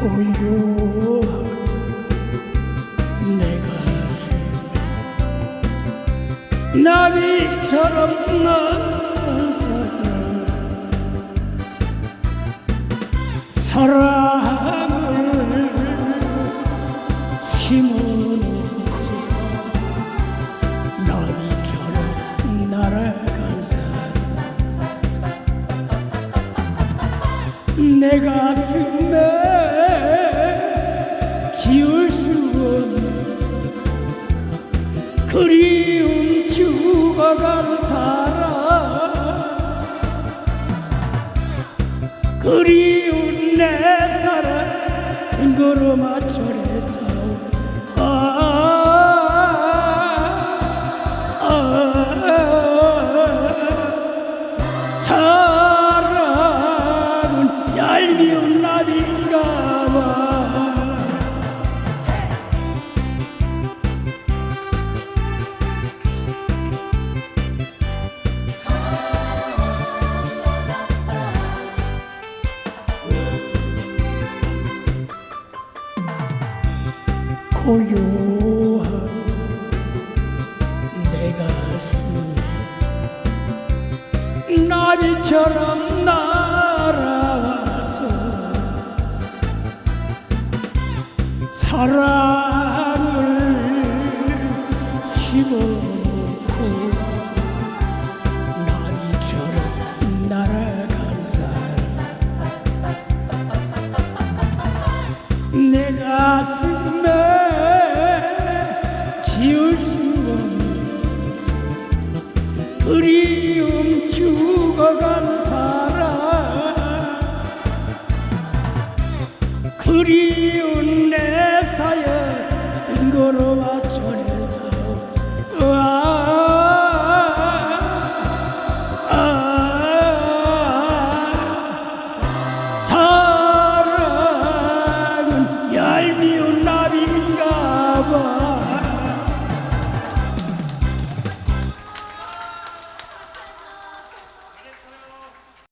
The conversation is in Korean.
고요한 내 가슴 나비처럼 난 사랑을 심어놓고 나비처럼 날아간 사람 내 가슴에 그리움 죽어간 사람 그리운 내 사랑 걸어맞춰서 아, 고요한 내 가슴 나비처럼 날아와서 사랑을 심어놓고 나비처럼 날아간 사람. 내 가슴 그리움 죽어간 사람. 그리운 내 사연 뜬거로 맞춰내서 아, 사랑은 얄미운 나비인가 봐